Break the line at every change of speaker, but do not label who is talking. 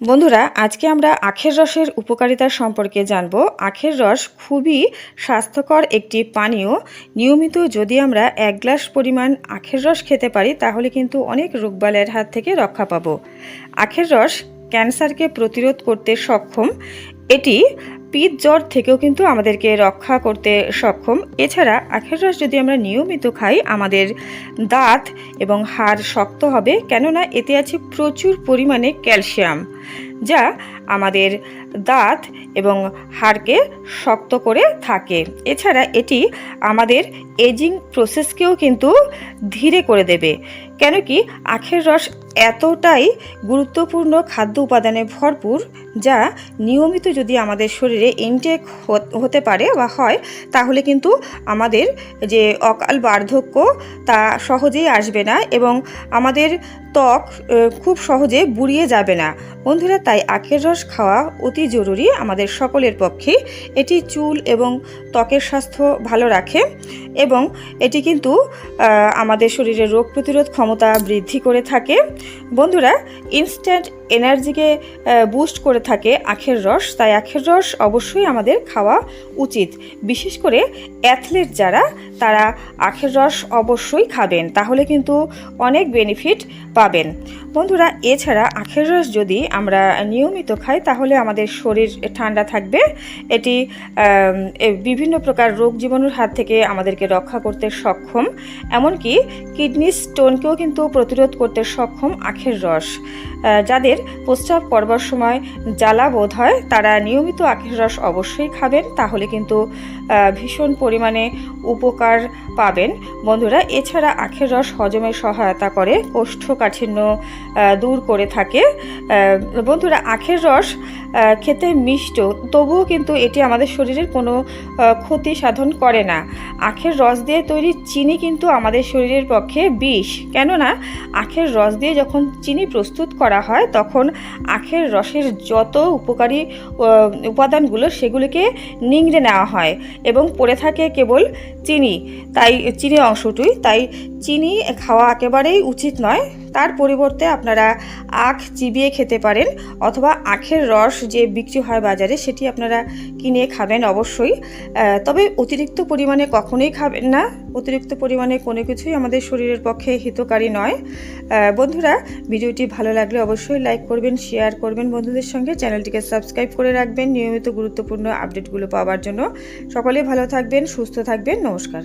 বন্ধুরা, আজকে আমরা আখের রসের উপকারিতা সম্পর্কে জানব। আখের রস খুবই স্বাস্থ্যকর একটি পানীয়। নিয়মিত যদি আমরা এক গ্লাস পরিমাণ আখের রস খেতে পারি, তাহলে কিন্তু অনেক রোগবালের হাত থেকে রক্ষা পাব। আখের রস ক্যান্সারকে প্রতিরোধ করতে সক্ষম। এটি পিত জ্বর থেকেও কিন্তু আমাদেরকে রক্ষা করতে সক্ষম। এছাড়া আখের রস যদি আমরা নিয়মিত খাই, আমাদের দাঁত এবং হাড় শক্ত হবে, কেননা এতে আছে প্রচুর পরিমাণে ক্যালসিয়াম, যা আমাদের দাঁত এবং হাড়কে শক্ত করে থাকে। এছাড়া এটি আমাদের এজিং প্রসেসকেও কিন্তু ধীরে করে দেবে। কেন কি আখের রস এতটাই গুরুত্বপূর্ণ খাদ্য উপাদানে ভরপুর, যা নিয়মিত যদি আমাদের শরীরে ইনটেক হতে পারে বা হয়, তাহলে কিন্তু আমাদের যে অকাল বার্ধক্য, তা সহজেই আসবে না এবং আমাদের ত্বক খুব সহজে বুড়িয়ে যাবে না। বন্ধুরা, তাই আখের রস খাওয়া অতি জরুরি আমাদের সকলের পক্ষে। এটি চুল এবং ত্বকের স্বাস্থ্য ভালো রাখে এবং এটি কিন্তু আমাদের শরীরের রোগ প্রতিরোধ ক্ষমতা বৃদ্ধি করে থাকে। বন্ধুরা ইনস্ট্যান্ট এনার্জিকে বুস্ট করে থাকে আখের রস। তাই আখের রস অবশ্যই আমাদের খাওয়া উচিত। বিশেষ করে অ্যাথলেট যারা, তারা আখের রস অবশ্যই খাবেন। তাহলে কিন্তু অনেক বেনিফিট পাবেন। বন্ধুরা, এছাড়া আখের রস যদি আমরা নিয়মিত খাই তাহলে আমাদের শরীর ঠান্ডা থাকবে। এটি বিভিন্ন প্রকার রোগ জীবাণুর হাত থেকে আমাদেরকে রক্ষা করতে সক্ষম। এমনকি কিডনি স্টোনকেও কিন্তু প্রতিরোধ করতে সক্ষম আখের রস। যাদের প্রস্রাব করবার সময় জ্বালা বোধ হয়, তারা নিয়মিত আখের রস অবশ্যই খাবেন। তাহলে কিন্তু ভীষণ পরিমাণে উপকার পাবেন। বন্ধুরা, এছাড়া আখের রস হজমে সহায়তা করে, কোষ্ঠকাঠিন্য দূর করে থাকে। বন্ধুরা, আখের রস খেতে মিষ্ট। তবুও কিন্তু এটি আমাদের শরীরের কোনো ক্ষতি সাধন করে না। আখের রস দিয়ে তৈরি চিনি কিন্তু আমাদের শরীরের পক্ষে বিষ। কেননা, আখের রস দিয়ে যখন চিনি প্রস্তুত করা হয়, তখন আখের রসের যত উপকারী উপাদানগুলো সেগুলিকে নিংড়ে নেওয়া হয় এবং পড়ে থাকে কেবল চিনি। তাই চিনি অংশটুই। তাই চিনি খাওয়া একেবারেই উচিত নয়। তার পরিবর্তে আপনারা আখ চিবিয়ে খেতে পারেন অথবা আখের রস যে বিক্রি হয় বাজারে, সেটি আপনারা কিনে খাবেন অবশ্যই। তবে অতিরিক্ত পরিমাণে কখনোই খাবেন না। অতিরিক্ত পরিমাণে কোনো কিছুই আমাদের শরীরের পক্ষে হিতকারী নয়। বন্ধুরা, ভিডিওটি ভালো লাগলে অবশ্যই লাইক করবেন, শেয়ার করবেন বন্ধুদের সঙ্গে। চ্যানেলটিকে সাবস্ক্রাইব করে রাখবেন নিয়মিত গুরুত্বপূর্ণ আপডেটগুলো পাওয়ার জন্য। সকলে ভালো থাকবেন, সুস্থ থাকবেন। নমস্কার।